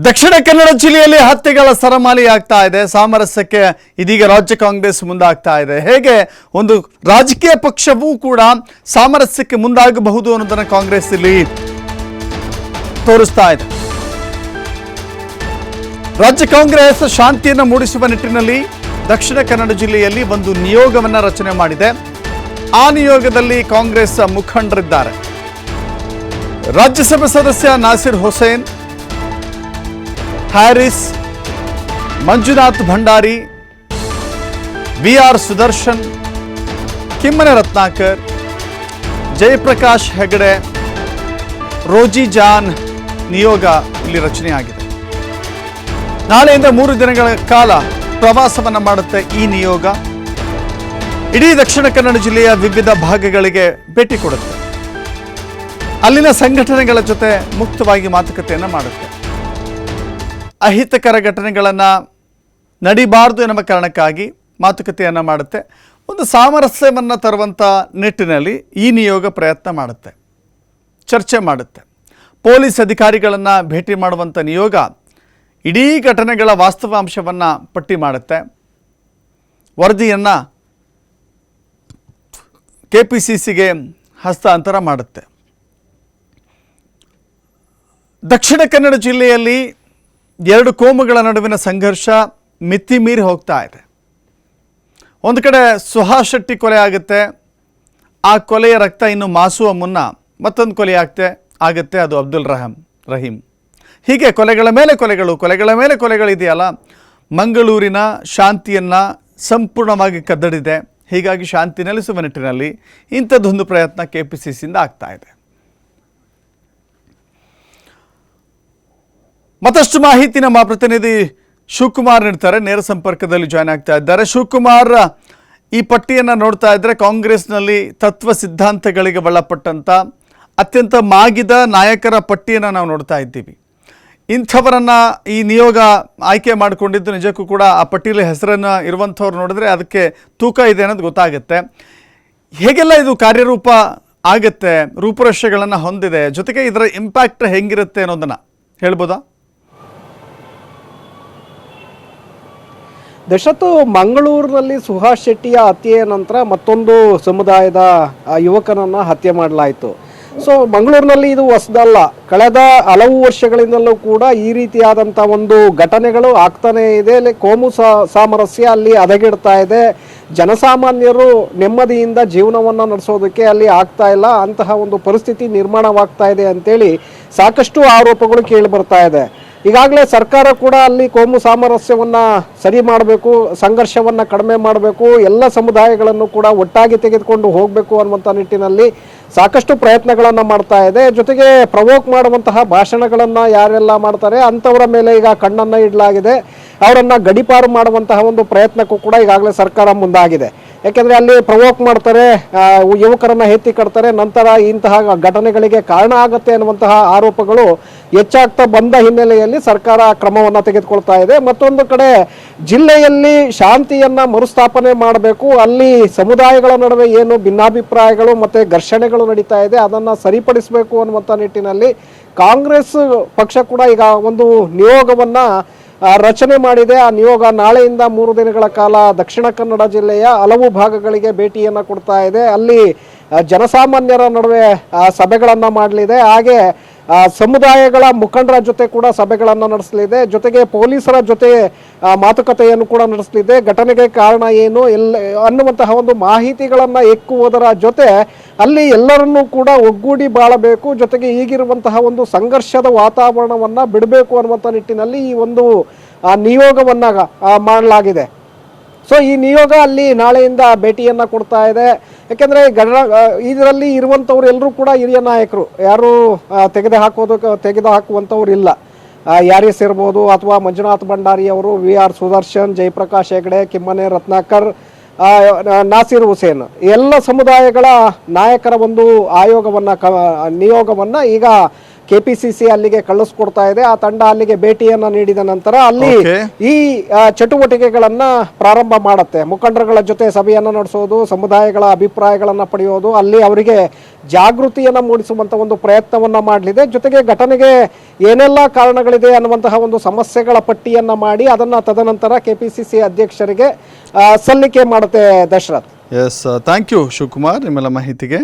ದಕ್ಷಿಣ ಕನ್ನಡ ಜಿಲ್ಲೆಯಲ್ಲಿ ಹತ್ಯೆಗಳ ಸರಮಾಲಿ ಆಗ್ತಾ ಇದೆ. ಸಾಮರಸ್ಯಕ್ಕೆ ಇದೀಗ ರಾಜ್ಯ ಕಾಂಗ್ರೆಸ್ ಮುಂದಾಗ್ತಾ ಇದೆ. ಹೇಗೆ? ಒಂದು ರಾಜಕೀಯ ಪಕ್ಷವೂ ಕೂಡ ಸಾಮರಸ್ಯಕ್ಕೆ ಮುಂದಾಗಬಹುದು ಅನ್ನೋದನ್ನ ಕಾಂಗ್ರೆಸ್ ಇಲ್ಲಿ ತೋರಿಸ್ತಾ ಇದೆ. ರಾಜ್ಯ ಕಾಂಗ್ರೆಸ್ ಶಾಂತಿಯನ್ನು ಮೂಡಿಸುವ ನಿಟ್ಟಿನಲ್ಲಿ ದಕ್ಷಿಣ ಕನ್ನಡ ಜಿಲ್ಲೆಯಲ್ಲಿ ಒಂದು ನಿಯೋಗವನ್ನ ರಚನೆ ಮಾಡಿದೆ. ಆ ನಿಯೋಗದಲ್ಲಿ ಕಾಂಗ್ರೆಸ್ ಮುಖಂಡರಿದ್ದಾರೆ. ರಾಜ್ಯಸಭೆ ಸದಸ್ಯ ನಾಸಿರ್ ಹುಸೇನ್ ಹ್ಯಾರಿಸ್, ಮಂಜುನಾಥ್ ಭಂಡಾರಿ ವಿ ಆರ್ ಸುದರ್ಶನ್, ಕಿಮ್ಮನ ರತ್ನಾಕರ್, ಜಯಪ್ರಕಾಶ್ ಹೆಗಡೆ, ರೋಜಿ ಜಾನ್ ನಿಯೋಗ ಇಲ್ಲಿ ರಚನೆಯಾಗಿದೆ. ನಾಳೆಯಿಂದ ಮೂರು ದಿನಗಳ ಕಾಲ ಪ್ರವಾಸವನ್ನು ಮಾಡುತ್ತೆ ಈ ನಿಯೋಗ. ಇಡೀ ದಕ್ಷಿಣ ಕನ್ನಡ ಜಿಲ್ಲೆಯ ವಿವಿಧ ಭಾಗಗಳಿಗೆ ಭೇಟಿ ಕೊಡುತ್ತೆ. ಅಲ್ಲಿನ ಸಂಘಟನೆಗಳ ಜೊತೆ ಮುಕ್ತವಾಗಿ ಮಾತುಕತೆಯನ್ನು ಮಾಡುತ್ತೆ. ಅಹಿತಕರ ಘಟನೆಗಳನ್ನು ನಡಿಬಾರ್ದು ಎನ್ನುವ ಕಾರಣಕ್ಕಾಗಿ ಮಾತುಕತೆಯನ್ನು ಮಾಡುತ್ತೆ. ಒಂದು ಸಾಮರಸ್ಯವನ್ನು ತರುವಂಥ ನಿಟ್ಟಿನಲ್ಲಿ ಈ ನಿಯೋಗ ಪ್ರಯತ್ನ ಮಾಡುತ್ತೆ. ಚರ್ಚೆ ಮಾಡುತ್ತೆ. ಪೊಲೀಸ್ ಅಧಿಕಾರಿಗಳನ್ನು ಭೇಟಿ ಮಾಡುವಂಥ ನಿಯೋಗ ಇಡೀ ಘಟನೆಗಳ ವಾಸ್ತವಾಂಶವನ್ನು ಪಟ್ಟಿ ಮಾಡುತ್ತೆ. ವರದಿಯನ್ನು ಕೆ ಪಿ ಸಿ ಸಿಗೆ ಹಸ್ತಾಂತರ ಮಾಡುತ್ತೆ. ದಕ್ಷಿಣ ಕನ್ನಡ ಜಿಲ್ಲೆಯಲ್ಲಿ ಎರಡು ಕೋಮುಗಳ ನಡುವಿನ ಸಂಘರ್ಷ ಮಿತಿ ಮೀರಿ ಹೋಗ್ತಾ ಇದೆ. ಒಂದು ಕಡೆ ಸುಹಾಸ್ ಶೆಟ್ಟಿ ಕೊಲೆ ಆಗುತ್ತೆ, ಆ ಕೊಲೆಯ ರಕ್ತ ಇನ್ನು ಮಾಸುವ ಮುನ್ನ ಮತ್ತೊಂದು ಕೊಲೆ ಆಗ್ತೆ, ಆಗುತ್ತೆ, ಅದು ಅಬ್ದುಲ್ ರಹಮ್, ರಹೀಂ. ಹೀಗೆ ಕೊಲೆಗಳ ಮೇಲೆ ಕೊಲೆಗಳು, ಕೊಲೆಗಳ ಮೇಲೆ ಕೊಲೆಗಳಿದೆಯಲ್ಲ, ಮಂಗಳೂರಿನ ಶಾಂತಿಯನ್ನು ಸಂಪೂರ್ಣವಾಗಿ ಕದ್ದಡಿದೆ ಹೀಗಾಗಿ ಶಾಂತಿ ನೆಲೆಸುವ ನಿಟ್ಟಿನಲ್ಲಿ ಇಂಥದ್ದೊಂದು ಪ್ರಯತ್ನ ಕೆ ಪಿ ಸಿ ಸಿಯಿಂದ ಆಗ್ತಾ ಇದೆ. ಮತ್ತಷ್ಟು ಮಾಹಿತಿ ನಮ್ಮ ಪ್ರತಿನಿಧಿ ಶಿವಕುಮಾರ್ ನೀಡ್ತಾರೆ. ನೇರ ಸಂಪರ್ಕದಲ್ಲಿ ಜಾಯ್ನ್ ಆಗ್ತಾ ಇದ್ದಾರೆ. ಶಿವಕುಮಾರ್, ಈ ಪಟ್ಟಿಯನ್ನು ನೋಡ್ತಾ ಇದ್ರೆ ಕಾಂಗ್ರೆಸ್ನಲ್ಲಿ ತತ್ವ ಸಿದ್ಧಾಂತಗಳಿಗೆ ಒಳಪಟ್ಟಂತ ಅತ್ಯಂತ ಮಾಗಿದ ನಾಯಕರ ಪಟ್ಟಿಯನ್ನು ನಾವು ನೋಡ್ತಾ ಇದ್ದೀವಿ. ಇಂಥವರನ್ನ ಈ ನಿಯೋಗ ಆಯ್ಕೆ ಮಾಡಿಕೊಂಡಿದ್ದು ನಿಜಕ್ಕೂ ಕೂಡ ಆ ಪಟ್ಟಿಯಲ್ಲಿ ಹೆಸರನ್ನು ಇರುವಂಥವ್ರು ನೋಡಿದ್ರೆ ಅದಕ್ಕೆ ತೂಕ ಇದೆ ಅನ್ನೋದು ಗೊತ್ತಾಗುತ್ತೆ. ಹೇಗೆಲ್ಲ ಇದು ಕಾರ್ಯರೂಪ ಆಗುತ್ತೆ, ರೂಪುರೇಷೆಗಳನ್ನು ಹೊಂದಿದೆ, ಜೊತೆಗೆ ಇದರ ಇಂಪ್ಯಾಕ್ಟ್ ಹೆಂಗಿರುತ್ತೆ ಅನ್ನೋದನ್ನು ಹೇಳ್ಬೋದಾ? ದಶರಥ್ ಮಂಗಳೂರಿನಲ್ಲಿ ಸುಹಾಸ್ ಶೆಟ್ಟಿಯ ಹತ್ಯೆಯ ನಂತರ ಮತ್ತೊಂದು ಸಮುದಾಯದ ಯುವಕನನ್ನು ಹತ್ಯೆ ಮಾಡಲಾಯಿತು. ಸೊ ಮಂಗಳೂರಿನಲ್ಲಿ ಇದು ಹೊಸದಲ್ಲ. ಕಳೆದ ಹಲವು ವರ್ಷಗಳಿಂದಲೂ ಕೂಡ ಈ ರೀತಿಯಾದಂಥ ಒಂದು ಘಟನೆಗಳು ಆಗ್ತಾನೇ ಇದೆ. ಇಲ್ಲಿ ಕೋಮು ಸಾಮರಸ್ಯ ಅಲ್ಲಿ ಹದಗೆಡ್ತಾ ಇದೆ. ಜನಸಾಮಾನ್ಯರು ನೆಮ್ಮದಿಯಿಂದ ಜೀವನವನ್ನು ನಡೆಸೋದಕ್ಕೆ ಅಲ್ಲಿ ಆಗ್ತಾ ಇಲ್ಲ. ಅಂತಹ ಒಂದು ಪರಿಸ್ಥಿತಿ ನಿರ್ಮಾಣವಾಗ್ತಾ ಇದೆ ಅಂತೇಳಿ ಸಾಕಷ್ಟು ಆರೋಪಗಳು ಕೇಳಿ ಬರ್ತಾ ಇದೆ. ಈಗಾಗಲೇ ಸರ್ಕಾರ ಕೂಡ ಅಲ್ಲಿ ಕೋಮು ಸಾಮರಸ್ಯವನ್ನು ಸರಿ ಮಾಡಬೇಕು, ಸಂಘರ್ಷವನ್ನು ಕಡಿಮೆ ಮಾಡಬೇಕು, ಎಲ್ಲ ಸಮುದಾಯಗಳನ್ನು ಕೂಡ ಒಟ್ಟಾಗಿ ತೆಗೆದುಕೊಂಡು ಹೋಗಬೇಕು ಅನ್ನುವಂಥ ನಿಟ್ಟಿನಲ್ಲಿ ಸಾಕಷ್ಟು ಪ್ರಯತ್ನಗಳನ್ನು ಮಾಡ್ತಾ ಇದೆ. ಜೊತೆಗೆ ಪ್ರವೋಕ್ ಮಾಡುವಂತಹ ಭಾಷಣಗಳನ್ನು ಯಾರೆಲ್ಲ ಮಾಡ್ತಾರೆ, ಅಂಥವರ ಮೇಲೆ ಈಗ ಕಣ್ಣನ್ನು ಇಡಲಾಗಿದೆ. ಅವರನ್ನು ಗಡಿಪಾರು ಮಾಡುವಂತಹ ಒಂದು ಪ್ರಯತ್ನಕ್ಕೂ ಕೂಡ ಈಗಾಗಲೇ ಸರ್ಕಾರ ಮುಂದಾಗಿದೆ. ಯಾಕೆಂದ್ರೆ ಅಲ್ಲಿ ಪ್ರವೋಕ್ ಮಾಡ್ತಾರೆ ಯುವಕರನ್ನು ಎತ್ತಿ ಕಟ್ತಾರೆ, ನಂತರ ಇಂತಹ ಘಟನೆಗಳಿಗೆ ಕಾರಣ ಆಗುತ್ತೆ ಅನ್ನುವಂತಹ ಆರೋಪಗಳು ಹೆಚ್ಚಾಗ್ತಾ ಬಂದ ಹಿನ್ನೆಲೆಯಲ್ಲಿ ಸರ್ಕಾರ ಕ್ರಮವನ್ನ ತೆಗೆದುಕೊಳ್ತಾ ಇದೆ. ಮತ್ತೊಂದು ಕಡೆ ಜಿಲ್ಲೆಯಲ್ಲಿ ಶಾಂತಿಯನ್ನ ಮರುಸ್ಥಾಪನೆ ಮಾಡಬೇಕು, ಅಲ್ಲಿ ಸಮುದಾಯಗಳ ನಡುವೆ ಏನು ಭಿನ್ನಾಭಿಪ್ರಾಯಗಳು ಮತ್ತೆ ಘರ್ಷಣೆಗಳು ನಡೀತಾ ಇದೆ, ಅದನ್ನ ಸರಿಪಡಿಸಬೇಕು ಅನ್ನುವಂಥ ನಿಟ್ಟಿನಲ್ಲಿ ಕಾಂಗ್ರೆಸ್ ಪಕ್ಷ ಕೂಡ ಈಗ ಒಂದು ನಿಯೋಗವನ್ನ ರಚನೆ ಮಾಡಿದೆ. ಆ ನಿಯೋಗ ನಾಳೆಯಿಂದ ಮೂರು ದಿನಗಳ ಕಾಲ ದಕ್ಷಿಣ ಕನ್ನಡ ಜಿಲ್ಲೆಯ ಹಲವು ಭಾಗಗಳಿಗೆ ಭೇಟಿಯನ್ನು ಕೊಡ್ತಾ ಇದೆ. ಅಲ್ಲಿ ಜನಸಾಮಾನ್ಯರ ನಡುವೆ ಸಭೆಗಳನ್ನು ಮಾಡಲಿದೆ. ಹಾಗೆ ಸಮುದಾಯಗಳ ಮುಖಂಡರ ಜೊತೆ ಕೂಡ ಸಭೆಗಳನ್ನು ನಡೆಸಲಿದೆ. ಜೊತೆಗೆ ಪೊಲೀಸರ ಜೊತೆ ಮಾತುಕತೆಯನ್ನು ಕೂಡ ನಡೆಸಲಿದೆ. ಘಟನೆಗೆ ಕಾರಣ ಏನು? ಎಲ್ಲ ಅನ್ನುವಂತಹ ಒಂದು ಮಾಹಿತಿಗಳನ್ನು ಎಕ್ಕುವುದರ ಜೊತೆ ಅಲ್ಲಿ ಎಲ್ಲರನ್ನೂ ಕೂಡ ಒಗ್ಗೂಡಿ ಬಾಳಬೇಕು. ಜೊತೆಗೆ ಈಗಿರುವಂತಹ ಒಂದು ಸಂಘರ್ಷದ ವಾತಾವರಣವನ್ನು ಬಿಡಬೇಕು ಅನ್ನುವಂಥ ನಿಟ್ಟಿನಲ್ಲಿ ಈ ಒಂದು ನಿಯೋಗವನ್ನು ಮಾಡಲಾಗಿದೆ. ಸೊ ಈ ನಿಯೋಗ ಅಲ್ಲಿ ನಾಳೆಯಿಂದ ಭೇಟಿಯನ್ನ ಕೊಡ್ತಾ ಇದೆ. ಯಾಕೆಂದ್ರೆ ಗಣ ಇದರಲ್ಲಿ ಇರುವಂಥವ್ರು ಎಲ್ಲರೂ ಕೂಡ ಹಿರಿಯ ನಾಯಕರು. ಯಾರು ತೆಗೆದು ಹಾಕೋದಕ್ಕೆ ತೆಗೆದು ಹಾಕುವಂಥವ್ರು ಇಲ್ಲ. ಯಾರಿಸ್ ಇರ್ಬೋದು ಅಥವಾ ಮಂಜುನಾಥ್ ಭಂಡಾರಿ ಅವರು, ವಿ ಆರ್ ಸುದರ್ಶನ್, ಜಯಪ್ರಕಾಶ್ ಹೆಗಡೆ, ಕಿಮ್ಮನೆ ರತ್ನಾಕರ್ ನಾಸಿರ್ ಹುಸೇನ್. ಎಲ್ಲ ಸಮುದಾಯಗಳ ನಾಯಕರ ಒಂದು ಆಯೋಗವನ್ನ ಕ ನಿಯೋಗವನ್ನ ಈಗ ಕೆಪಿಸಿಸಿ ಅಲ್ಲಿಗೆ ಕಳಿಸ್ಕೊಡ್ತಾ ಇದೆ. ಆ ತಂಡ ಅಲ್ಲಿಗೆ ಭೇಟಿಯನ್ನ ನೀಡಿದ ನಂತರ ಅಲ್ಲಿ ಈ ಚಟುವಟಿಕೆಗಳನ್ನ ಪ್ರಾರಂಭ ಮಾಡುತ್ತೆ. ಮುಖಂಡರುಗಳ ಜೊತೆ ಸಭೆಯನ್ನ ನಡೆಸೋದು ಸಮುದಾಯಗಳ ಅಭಿಪ್ರಾಯಗಳನ್ನ ಪಡೆಯೋದು ಅಲ್ಲಿ ಅವರಿಗೆ ಜಾಗೃತಿಯನ್ನ ಮೂಡಿಸುವಂತ ಒಂದು ಪ್ರಯತ್ನವನ್ನ ಮಾಡಲಿದೆ. ಜೊತೆಗೆ ಘಟನೆಗೆ ಏನೆಲ್ಲ ಕಾರಣಗಳಿದೆ ಅನ್ನುವಂತಹ ಒಂದು ಸಮಸ್ಯೆಗಳ ಪಟ್ಟಿಯನ್ನ ಮಾಡಿ ಅದನ್ನ ತದನಂತರ ಕೆಪಿಸಿಸಿ ಅಧ್ಯಕ್ಷರಿಗೆ ಸಲ್ಲಿಕೆ ಮಾಡುತ್ತೆ Dasharath. Yes thank you Shivakumar ನಿಮ್ಮೆಲ್ಲ ಮಾಹಿತಿಗೆ.